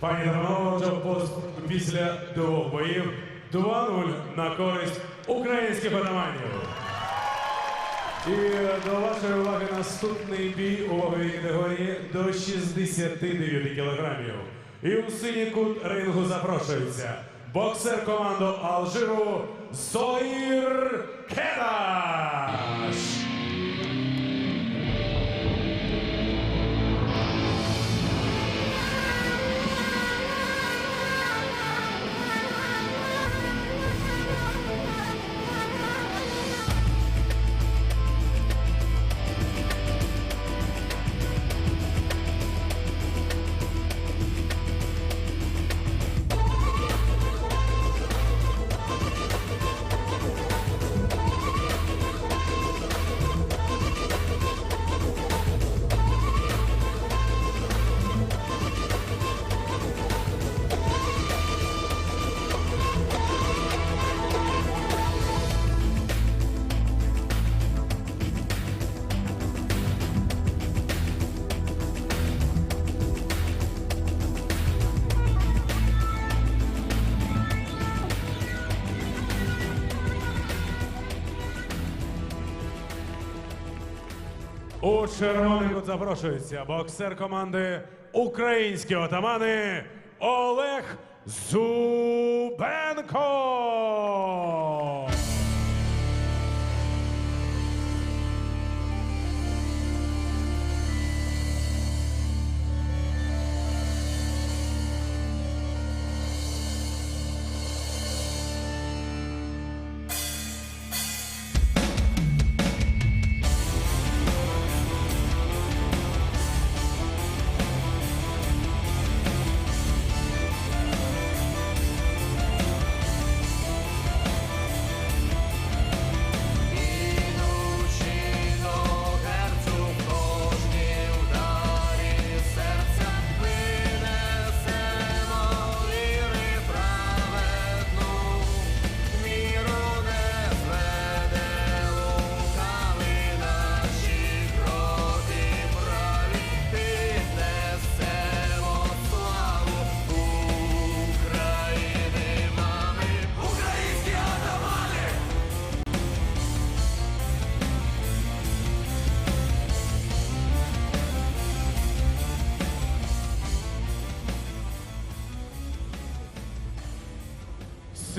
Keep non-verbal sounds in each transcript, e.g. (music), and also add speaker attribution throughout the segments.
Speaker 1: Пані пос- після двох боїв 2-0 на користь українських атаманів. І до вашої уваги наступний бій у ваговій категорії до 69 кілограмів. І у синій кут рингу запрошується боксер команду Алжиру Зоїр Кедаш. Червоний кут запрошується боксер команди Українські отамани Олег Зубенко.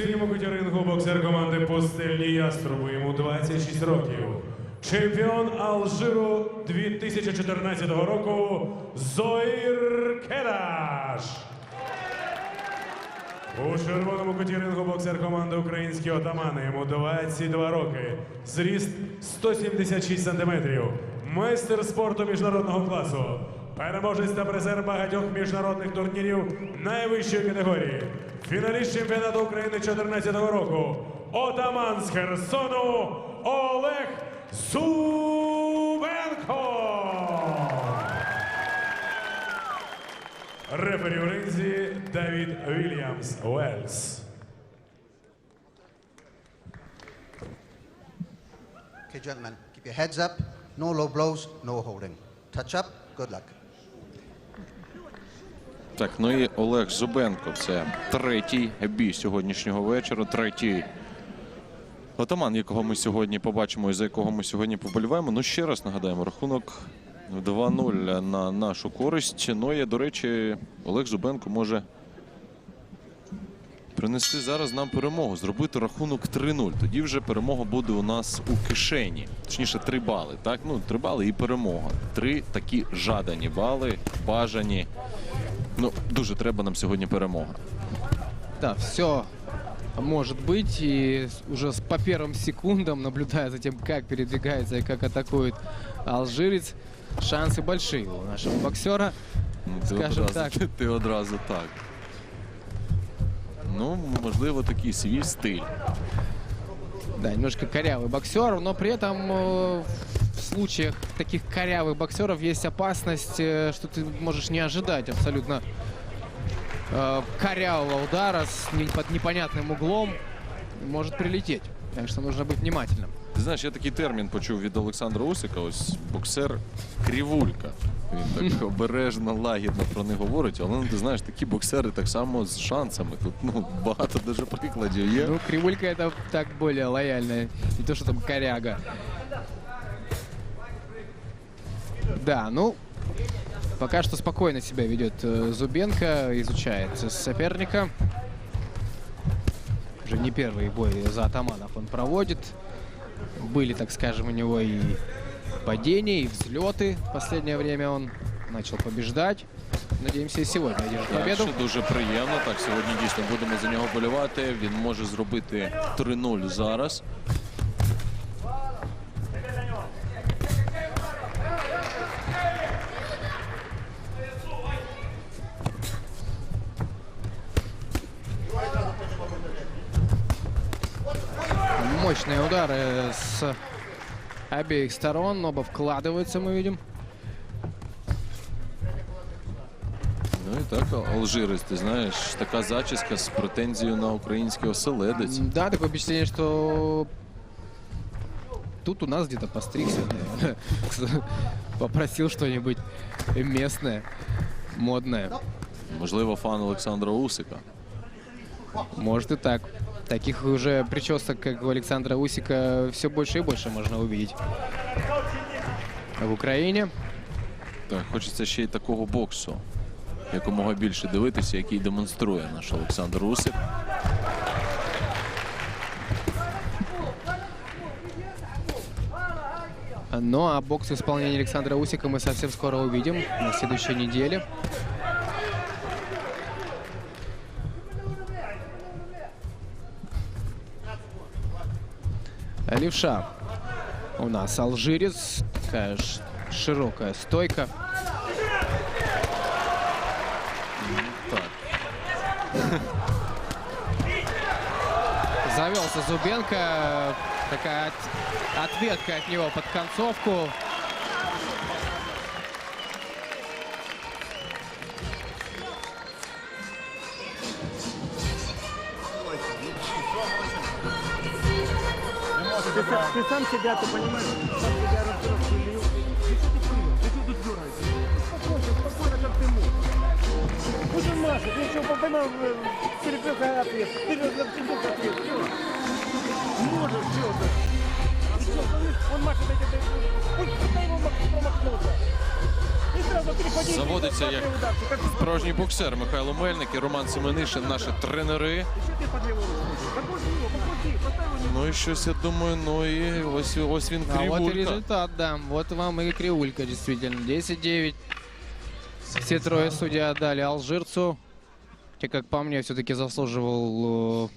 Speaker 1: Синьому кутірингу боксер команди Пустельні Яструби. Йому 26 років. Чемпіон Алжиру 2014 року Зоїр Кедаш. У червоному кутірингу боксер команди Українські отамани. Йому 22 роки. Зріст 176 сантиметрів. Майстер спорту міжнародного класу. Переможець та призер багатьох міжнародних турнірів найвищої категорії. Фіналіст чемпіонату України 2014 року. Отаман з Херсону Олег Зубенко. Рефері у ринзі Давід Вільямс Уельс.
Speaker 2: Okay, gentlemen, keep your heads up. No low blows, no holding. Touch up. Good luck.
Speaker 3: Так, ну і Олег Зубенко. Це третій бій сьогоднішнього вечора. Третій отаман, якого ми сьогодні побачимо і за якого ми сьогодні поболіваємо. Ну ще раз нагадаємо, рахунок 2-0 на нашу користь. Ну і, до речі, Олег Зубенко може принести зараз нам перемогу, зробити рахунок 3-0. Тоді вже перемога буде у нас у кишені. Точніше, 3 бали. Так, ну 3 бали і перемога. Три такі жадані бали, бажані. Ну, дуже треба нам сьогодні перемога.
Speaker 4: Да, все может быть. И уже по первым секундам, наблюдая за тем, как передвигается и как атакует алжирец, шансы большие у нашего боксера.
Speaker 3: Ну, ти
Speaker 4: Скажем
Speaker 3: одразу,
Speaker 4: так.
Speaker 3: Ти, ти одразу так. Ну, можливо, такий свій стиль.
Speaker 4: Да, немножко корявый боксер, но при этом э, случаях таких корявых боксеров есть опасность, э, что ты можешь не ожидать абсолютно э, корявого удара с не- под непонятным углом. Может прилететь. Так что нужно быть внимательным.
Speaker 3: Ти знаєш, я такий термін почув від Олександра Усика, ось боксер крівулька. Він так (laughs) обережно, лагідно про них говорить, але ну, ти знаєш, такі боксери так само з шансами. Тут ну, багато дуже прикладів є.
Speaker 4: Ну, кривулька это так более лояльная. Не то, что там коряга. Да, ну, пока что спокойно себя ведет э, Зубенко, изучает соперника. Уже не первый бой за атаманов он проводит. Были, так скажем, у него и падения, и взлеты. В последнее время он начал побеждать. Надеемся, и сегодня одержит
Speaker 3: Так,
Speaker 4: победу.
Speaker 3: що дуже приємно. Так, сьогодні дійсно будемо за нього болювати. Він може зробити 3-0 зараз.
Speaker 4: Мощные удары с обеих сторон. Оба вкладываются, мы видим.
Speaker 3: Ну і так, алжирець, ти знаєш, така зачіска з претензією на український оселедець.
Speaker 4: М, Да, такое впечатление, что тут у нас где-то постригся. наверное. (laughs) Попросил что-нибудь местное, модное.
Speaker 3: Можливо, фан Олександра Усика.
Speaker 4: Может и так. Таких уже причесок, как у Александра Усика, все больше и больше можно увидеть. В Украине.
Speaker 3: Так, хочеться ще й такого боксу. Якомога більше дивитися, який демонструє наш Олександр Усик.
Speaker 4: Ну а бокс в исполнении Александра Усика мы совсем скоро увидим на следующей неделе. Левша у нас алжирец. Такая широкая стойка. Завелся Зубенко. Такая от- ответка от него под концовку.
Speaker 5: Ты, сам- ты сам себя, ты понимаешь, сам себя разберешь, ты лью. Ты что ты курил? Ты что тут дергаешься? Спокойно, спокойно, как ты можешь. Ну ты Маша, ты что, поймал перепеха ответ. Ты же перепеха ответ. Всё. Можешь, все, да. Ты что, смотришь, он Маша дайте, дайте. Ой, куда его Маша промахнулся? И сразу переходи.
Speaker 3: Заводится
Speaker 5: и
Speaker 3: як
Speaker 5: удачи, как ты
Speaker 3: Справжній боксер Михайло Мельник і Роман Семенишин, наші тренери. Ну і щось я думаю, ну і ось ось він
Speaker 4: А вот и
Speaker 3: крівулька.
Speaker 4: результат, да. Вот вам и кривулька, действительно. 10-9. Все трое судьи отдали алжирцу. Хотя, как по мне, все-таки заслуживал э,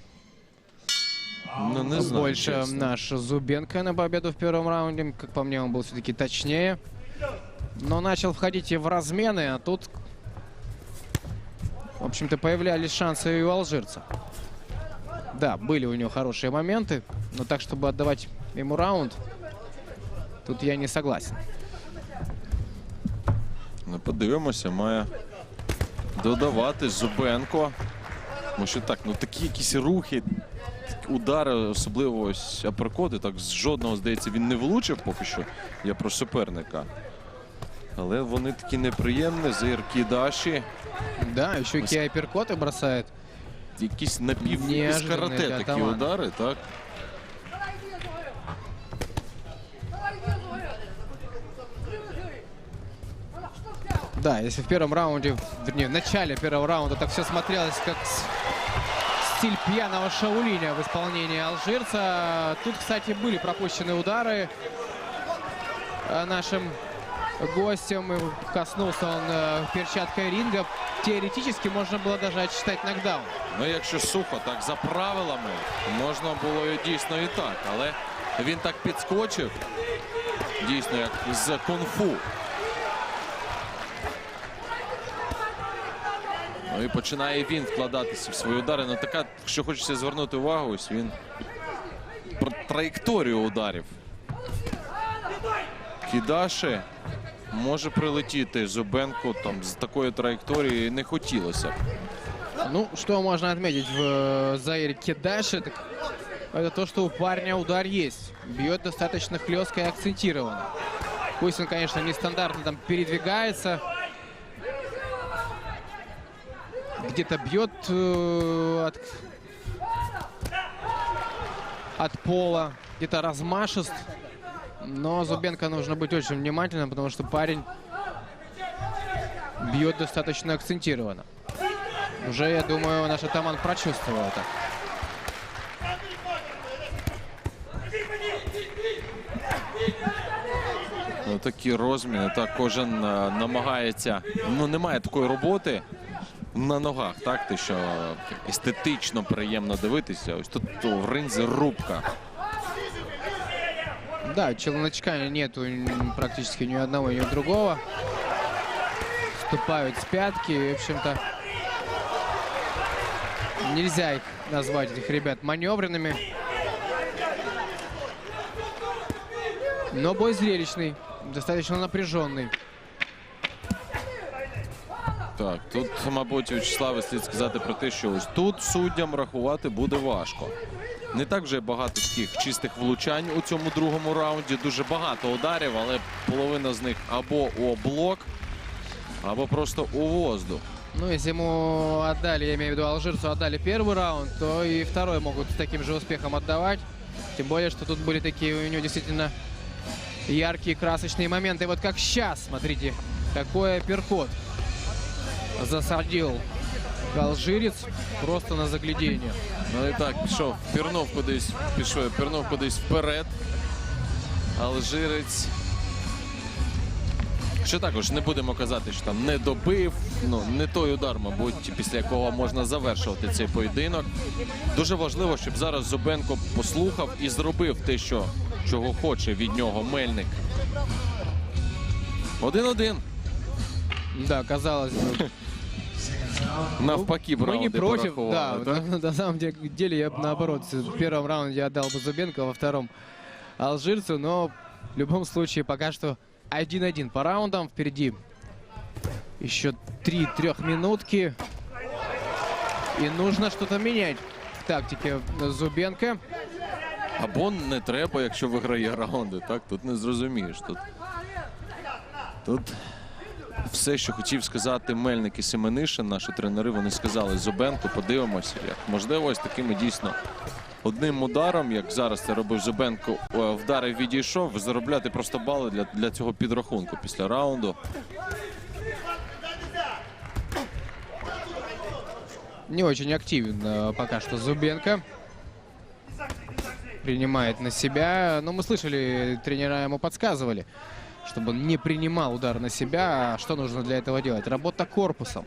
Speaker 3: Ну не знаю.
Speaker 4: больше
Speaker 3: чесно.
Speaker 4: наш Зубенко на победу в первом раунде. Как по мне, он был все-таки точнее. Но начал входить и в размены, а тут, в общем-то, появлялись шансы и у алжирца. Да, были у него хорошие моменты, но так, чтобы отдавать ему раунд, тут я не согласен.
Speaker 3: Ну, подивимося, має додавати Зубенко. Тому що так, ну такі якісь рухи, удари, особливо ось аперкоти, так з жодного, здається, він не влучив поки що. Я про суперника. Але вони такі неприємні, заіркі даші,
Speaker 4: Да, еще и апперкоты бросает.
Speaker 3: якісь напів
Speaker 4: Неожиданно
Speaker 3: з карате
Speaker 4: для
Speaker 3: такі
Speaker 4: Тамана.
Speaker 3: удари, так?
Speaker 4: Да, если в первом раунде, вернее, в начале первого раунда так все смотрелось как с- стиль пьяного Шаулиня в исполнении алжирца. Тут, кстати, были пропущены удары э, нашим гостем. И Коснулся он э, перчаткой ринга. Теоретически можно было даже отсчитать нокдаун.
Speaker 3: Ну, якщо сухо, так за правилами, можна було дійсно і так. Але він так підскочив, дійсно, як з кунг-фу. Ну і починає він вкладатися в свої удари. Ну така, якщо хочеться звернути увагу, ось він про траєкторію ударів. Кідаши може прилетіти Зубенку там з такої траєкторії не хотілося. б.
Speaker 4: Ну, что можно отметить в э, Заире Кедаше, так это то, что у парня удар есть. Бьет достаточно хлестко и акцентированно. Пусть он, конечно, нестандартно там передвигается. Где-то бьет э, от, от пола, где-то размашист. Но Зубенко нужно быть очень внимательным, потому что парень бьет достаточно акцентированно. Уже, я думаю, наш атаман прочувствовал это.
Speaker 3: Ну, такі розміни. Так, кожен е, намагається. Ну, немає такої роботи на ногах, так? Те, що естетично приємно дивитися. Ось тут то, в ринзі рубка.
Speaker 4: Да, челночка нету практически ни одного, ни другого. Ступают с пятки. В общем-то, нельзя их назвать, этих ребят, маневренными. Но бой зрелищный, достаточно напряженный.
Speaker 3: Так, тут, мабуть, Вячеславе слід сказати про те, що ось тут суддям рахувати буде важко. Не так вже багато таких чистих влучань у цьому другому раунді. Дуже багато ударів, але половина з них або у блок, або просто у воздух.
Speaker 4: Ну, если ему отдали, я имею в виду алжирцу, отдали первый раунд, то и второй могут с таким же успехом отдавать. Тем более, что тут были такие у него действительно яркие, красочные моменты. Вот как сейчас, смотрите, какой апперкот засадил алжирец просто на заглядение.
Speaker 3: Ну і так, пішов, пірнув кудись, пішов, пірнув кудись вперед. Алжирець. Що також не будемо казати, що там не добив. Ну, не той удар, мабуть, після якого можна завершувати цей поєдинок. Дуже важливо, щоб зараз Зубенко послухав і зробив те, що, чого хоче від нього Мельник. Один-один.
Speaker 4: Да, казалось бы. (laughs)
Speaker 3: Навпаки,
Speaker 4: Мы не
Speaker 3: раунди
Speaker 4: против, да,
Speaker 3: порахували, так?
Speaker 4: на, на самом де- деле я бы наоборот в первом раунде отдал бы Зубенко, во втором алжирцу, но в любом случае пока что 1-1 по раундам впереди. Еще три трехминутки. И нужно что-то менять в тактике Зубенко.
Speaker 3: Або не треба, якщо виграє раунди. Так, тут не зрозумієш. Тут, тут все, що хотів сказати Мельник і Семенишин, наші тренери, вони сказали Зубенко, подивимося, як можливо, ось такими дійсно одним ударом, як зараз це робив Зубенко, е, вдарив, відійшов, заробляти просто бали для, для цього підрахунку після раунду.
Speaker 4: Не очень активен э, пока что Зубенко. Принимает на себя. Но мы слышали, тренера ему подсказывали, чтобы он не принимал удар на себя. А что нужно для этого делать? Работа корпусом.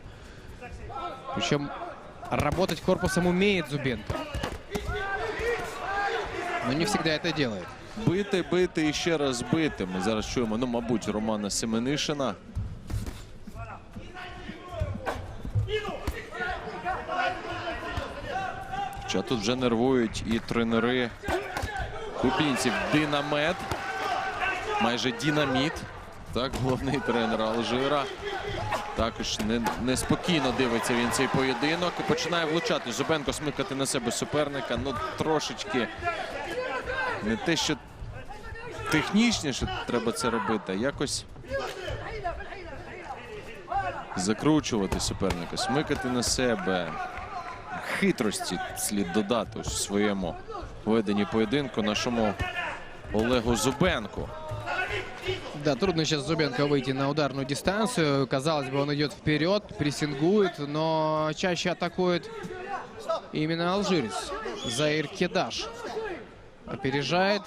Speaker 4: Причем работать корпусом умеет Зубенко. Но не всегда это делает.
Speaker 3: Бити, бити і ще раз бити. Ми зараз чуємо, ну, мабуть, Романа Семенишина. Хоча тут вже нервують і тренери кубінців Динамет. Майже Дінаміт. Так, головний тренер Алжира. Також не, неспокійно дивиться він цей поєдинок. І починає влучати. Зубенко смикати на себе суперника. Ну, трошечки не те, що технічніше треба це робити, а якось закручувати суперника, смикати на себе. Хитрості слід додати у своєму веденні поєдинку нашому Олегу Зубенку.
Speaker 4: Да, трудно сейчас Зубенко выйти на ударную дистанцию. Казалось бы, он идет вперед, прессингует, но чаще атакует именно алжирец. Заир Кедаш опережает.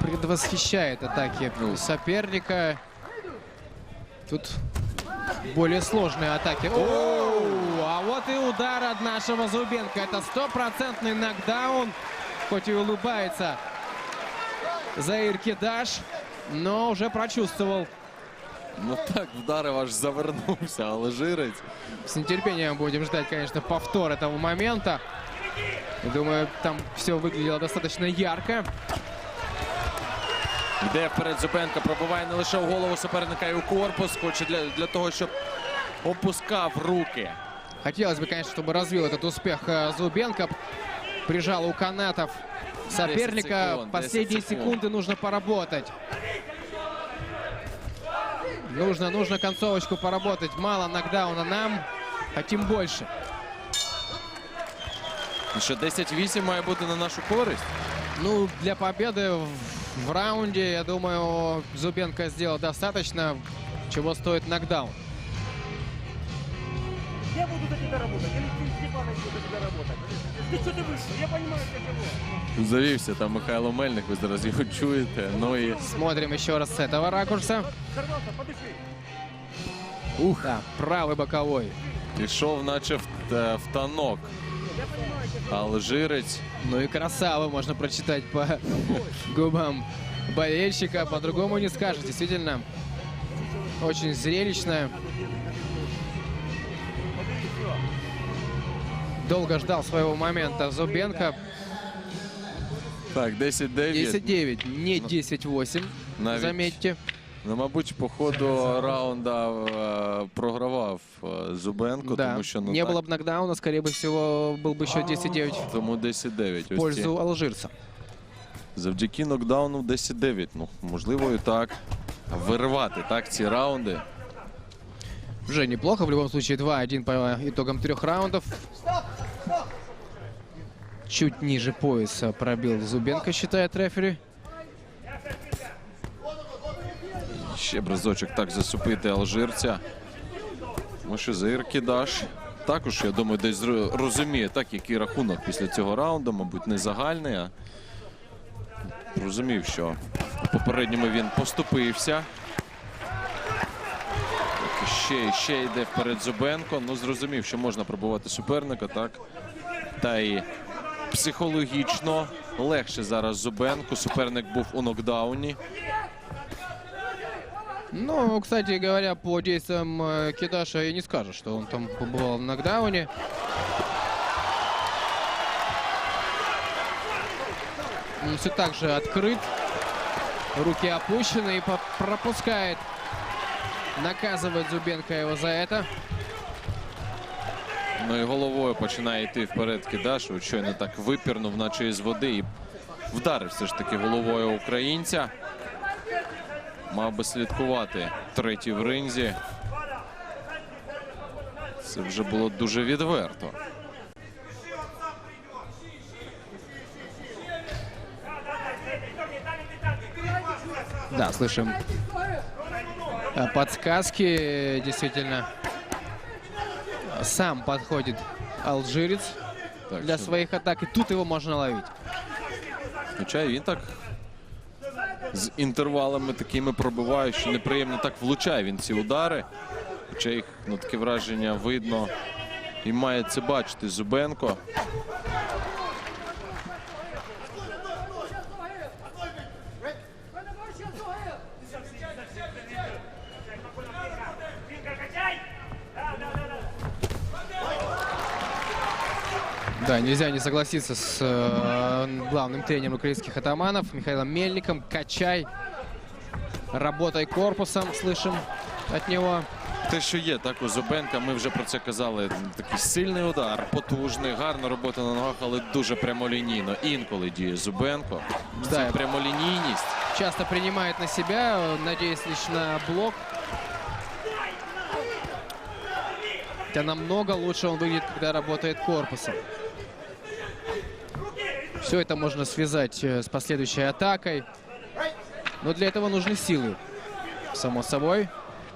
Speaker 4: Предвосхищает атаки соперника. Тут более сложные атаки. Оу, а вот и удар от нашего Зубенко. Это стопроцентный нокдаун. Хоть и улыбается Заир Кидаш, но уже прочувствовал.
Speaker 3: Ну так, вдарив аж завернувся, алжирець.
Speaker 4: С нетерпением будем ждать, конечно, повтор этого момента. Думаю, там все выглядело достаточно ярко.
Speaker 3: Йде вперед Зубенко, пробиває не лише в голову суперника і у корпус. Хоче для, для того, щоб опускав руки.
Speaker 4: Хотелось бы, конечно, чтобы развил этот успех э, Зубенко. Прижал у канатов соперника.
Speaker 3: секунд, 10
Speaker 4: Последние
Speaker 3: секунд.
Speaker 4: секунды нужно поработать. Нужно, нужно концовочку поработать. Мало нокдауна нам, хотим больше.
Speaker 3: Ну Що 10-8 має бути на нашу користь.
Speaker 4: Ну, для победы в, в раунде, я думаю, Зубенко сделал достаточно, чего стоит нокдаун.
Speaker 5: Я буду за тебя работать. Алексей Степанович будет за тебя работать. Ты что ты вышел? Я понимаю, для чего.
Speaker 3: Завівся там Михайло Мельник, ви зараз його чуєте. Ну і
Speaker 4: Смотрим еще раз с этого ракурса.
Speaker 5: Сорвался, подыши.
Speaker 4: Ух, да, правый боковой.
Speaker 3: пішов, наче в, та- в танок. Алжирець.
Speaker 4: Ну и красава, можно прочитать по губам болельщика. По-другому не скажешь. Действительно, очень зрелищно. Долго ждал своего момента Зубенко.
Speaker 3: Так, 10-9.
Speaker 4: 10-9, не 10-8.
Speaker 3: Навіть-
Speaker 4: Заметьте.
Speaker 3: Ну, мабуть, по ходу раунда е, програвав е, Зубенко,
Speaker 4: Да.
Speaker 3: тому що ну
Speaker 4: не
Speaker 3: так,
Speaker 4: было бы нокдауна, скорее бы всего, был бы еще 10-9
Speaker 3: тому 10-9.
Speaker 4: в
Speaker 3: Ось
Speaker 4: пользу
Speaker 3: ці.
Speaker 4: алжирца.
Speaker 3: Завдяки нокдауну 10-9. Ну, можливо, і так. Вирвати так ці раунди.
Speaker 4: Уже неплохо. В любом случае 2-1 по итогам трех раундов. Чуть ниже пояса пробил Зубенко, считает рефери.
Speaker 3: Ще б так засупити алжирця. Тому що Заїр Кідаш також, я думаю, десь розуміє, так, який рахунок після цього раунду, мабуть, не загальний, а розумів, що попередньому він поступився. Так, і Ще і ще йде вперед Зубенко. Ну, зрозумів, що можна пробувати суперника, так. Та і психологічно легше зараз Зубенку. Суперник був у нокдауні.
Speaker 4: Ну, кстати говоря, по действиям э, Кидаша и не скажешь, что он там побывал в нокдауне. Он все так же открыт. Руки опущены и по- пропускает. Наказывает Зубенко его за это.
Speaker 3: Ну і головою починає йти вперед Кидаш. От Щойно так випірнув, наче із води, і вдарив все ж таки головою українця. Мав би слідкувати третій в ринзі. Це вже було дуже відверто.
Speaker 4: Да, слышим э, подсказки. Действительно, сам подходит алжирец
Speaker 3: Так,
Speaker 4: для
Speaker 3: що-
Speaker 4: своих атак. И тут его можно ловить.
Speaker 3: Хоча він так з інтервалами такими пробиває, що неприємно так влучає він ці удари. Хоча їх ну, таке враження видно і має це бачити Зубенко.
Speaker 4: Да, нельзя не согласиться с э, главным тренером украинских атаманов Михаилом Мельником. Качай, работай корпусом, слышим от него.
Speaker 3: Те, що є, так у Зубенка, ми вже про це казали. Такий сильний удар, потужний, гарна робота на ногах, але дуже прямолінійно. Інколи діє Зубенко.
Speaker 4: Да.
Speaker 3: Це прямолінійність.
Speaker 4: Часто принимает на себя, э, надеясь лишь на блок. Хотя намного лучше он выглядит, когда работает корпусом. Все это можно связать э, с последующей атакой. Но для этого нужны силы. Само собой.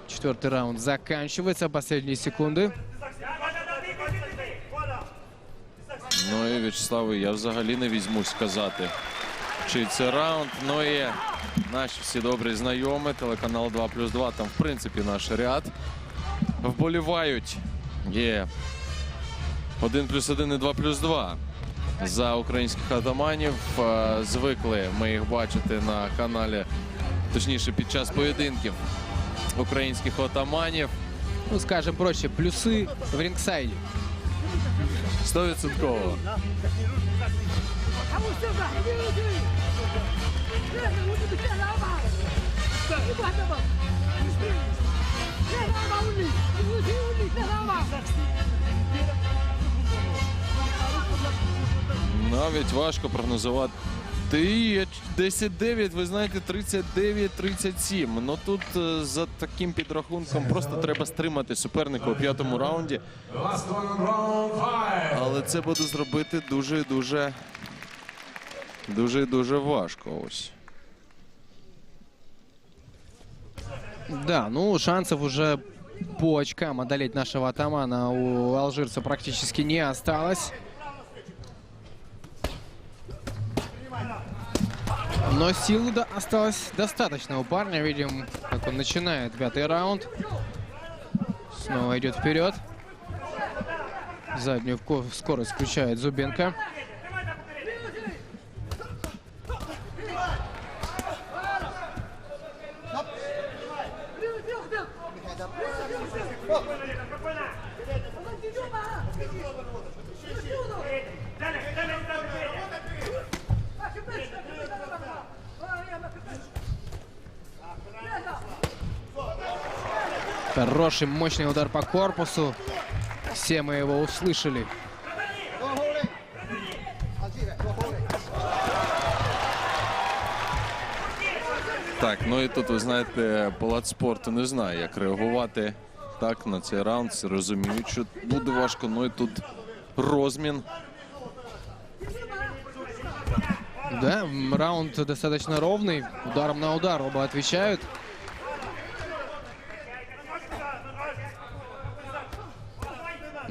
Speaker 4: Четвертый раунд заканчивается. Последние секунды.
Speaker 3: Ну і В'ячеславе, я взагалі не візьмусь сказати, чи це раунд. Ну і наші всі добрі знайомі, телеканал 2 плюс 2, там в принципі наш ряд. Вболівають. Є 1 плюс 1 і 2 плюс 2 за українських атаманів. Е, Звикли ми їх бачити на каналі, точніше під час поєдинків українських отаманів.
Speaker 4: Ну, скажем проще, плюсы в рингсайде.
Speaker 3: Стовідсотково.
Speaker 6: Kamu coba,
Speaker 3: Навіть важко прогнозувати. Ти 10-9, ви знаєте, 39-37. Ну тут е, за таким підрахунком просто треба стримати суперника у п'ятому раунді. Але це буде зробити дуже дуже дуже дуже важко. Ось.
Speaker 4: Да, ну шансов уже по очкам одолеть нашего атамана у алжирца практически не осталось. Но сил да, осталось достаточно у парня. Видим, как он начинает пятый раунд. Снова идет вперед. Заднюю скорость включает Зубенко. Хороший, мощный удар по корпусу. Все мы его услышали.
Speaker 2: No holding. Algeria, no holding.
Speaker 3: Так, ну і тут ви знаєте, палац спорту не знає, як реагувати так на цей раунд. Всі Розуміють, що буде важко. Ну і тут розмін.
Speaker 4: Да, м, раунд достаточно ровный. Ударом на удар оба отвечают.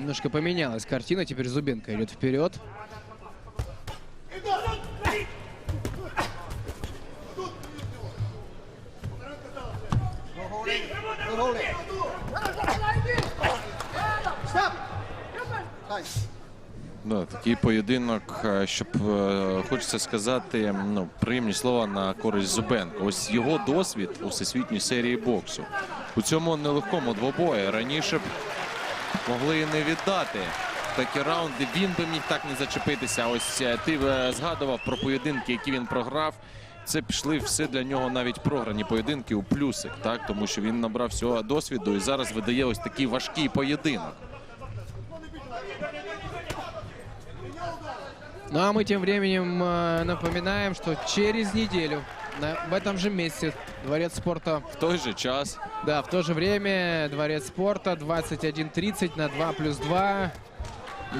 Speaker 4: Немножко поменялась картина. Теперь Зубенко идет вперед.
Speaker 3: Да, такий поєдинок, е, щоб е, хочеться сказати, ну приємні слова на користь Зубенко. Ось його досвід у всесвітній серії боксу. У цьому нелегкому двобої раніше могли не віддати такі раунди. Він би міг так не зачепитися. Ось е, ти е, згадував про поєдинки, які він програв. Це пішли все для нього навіть програні поєдинки у плюсик, так тому що він набрав всього досвіду і зараз видає ось такий важкий поєдинок.
Speaker 4: Ну а мы тем временем э, напоминаем, что через неделю на, в этом же месте Дворец спорта
Speaker 3: В той же час
Speaker 4: Да, в то же время Дворец спорта 21.30 на 2 плюс 2.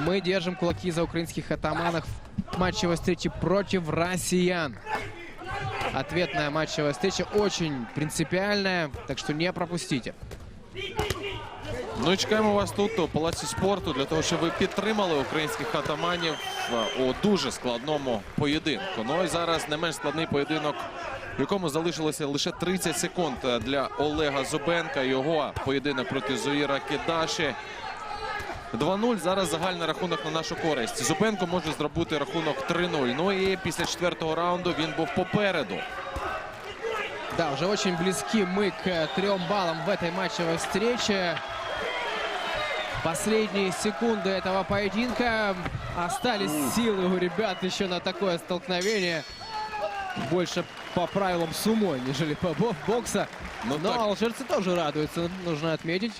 Speaker 4: Мы держим кулаки за украинских атаманов в матчевой встрече против россиян. Ответная матчевая встреча очень принципиальная, так что не пропустите.
Speaker 3: Ну і чекаємо вас тут у палаці спорту для того, щоб ви підтримали українських атаманів е, у дуже складному поєдинку. Ну і зараз не менш складний поєдинок, в якому залишилося лише 30 секунд е, для Олега Зубенка. Його поєдинок проти Зоїра Кедаші. 2-0. Зараз загальний рахунок на нашу користь. Зубенко може зробити рахунок 3-0. Ну і після четвертого раунду він був попереду.
Speaker 4: Да, уже очень близки мы к э, трем баллам в этой матчевой встрече. Последние секунды этого поединка. Остались силы у ребят еще на такое столкновение. Больше по правилам сумо, нежели по бо- бокса.
Speaker 3: Ну
Speaker 4: Но
Speaker 3: так.
Speaker 4: алжирцы тоже радуются, нужно отметить.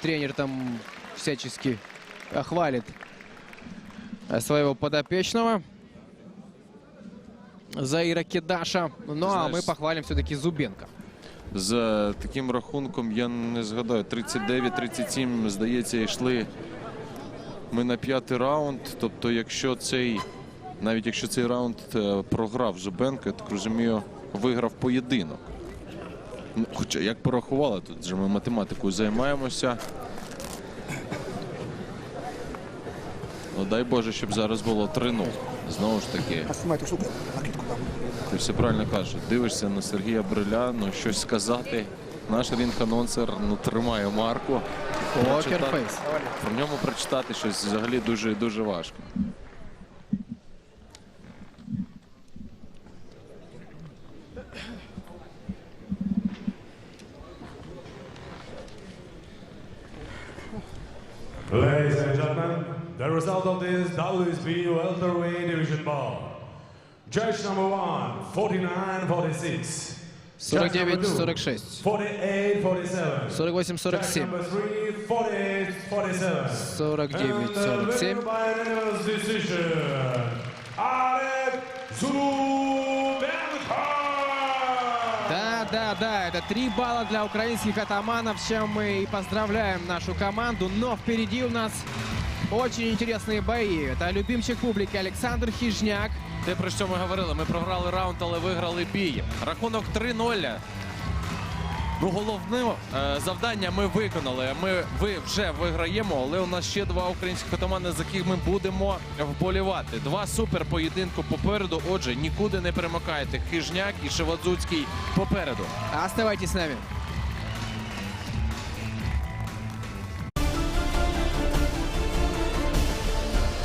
Speaker 4: Тренер там всячески хвалит э, своего подопечного. Заира Кедаша. Ну а
Speaker 3: знаешь,
Speaker 4: мы похвалим все-таки Зубенко.
Speaker 3: За таким рахунком я не згадаю. 39-37, здається, йшли ми на п'ятий раунд. Тобто, якщо цей, навіть якщо цей раунд е, програв Зубенко, я так розумію, виграв поєдинок. Ну, Хоча як порахували, тут же ми математикою займаємося. Ну, дай Боже, щоб зараз було 3-0. Знову ж таки. Ти все правильно кажеш. Дивишся на Сергія Бриля, ну щось сказати. Наш рінг-анонсер ну, тримає марку. Прочита-
Speaker 4: Покерфейс.
Speaker 3: Про ньому прочитати щось взагалі дуже дуже важко.
Speaker 1: Ladies and gentlemen, the result of this WSB welterweight division bout. Judge number one, 49-46.
Speaker 4: 49-46.
Speaker 1: 48-47.
Speaker 4: 48-47.
Speaker 1: Number three, 48-47.
Speaker 4: 49-47.
Speaker 1: by unanimous decision, Алек Зубенко!
Speaker 4: Да, да, да, это три балла для украинских атаманов, чем мы и поздравляем нашу команду. Но впереди у нас очень интересные бои. Это любимчик публики Александр Хижняк.
Speaker 3: Те, про що ми говорили, ми програли раунд, але виграли бій. Рахунок 3-0. Ну, головне е, завдання ми виконали. Ми ви вже виграємо, але у нас ще два українських атамани, за яких ми будемо вболівати. Два супер поєдинку попереду. Отже, нікуди не перемикайте. Хижняк і Шевадзуцький попереду.
Speaker 4: Оставайтесь с нами.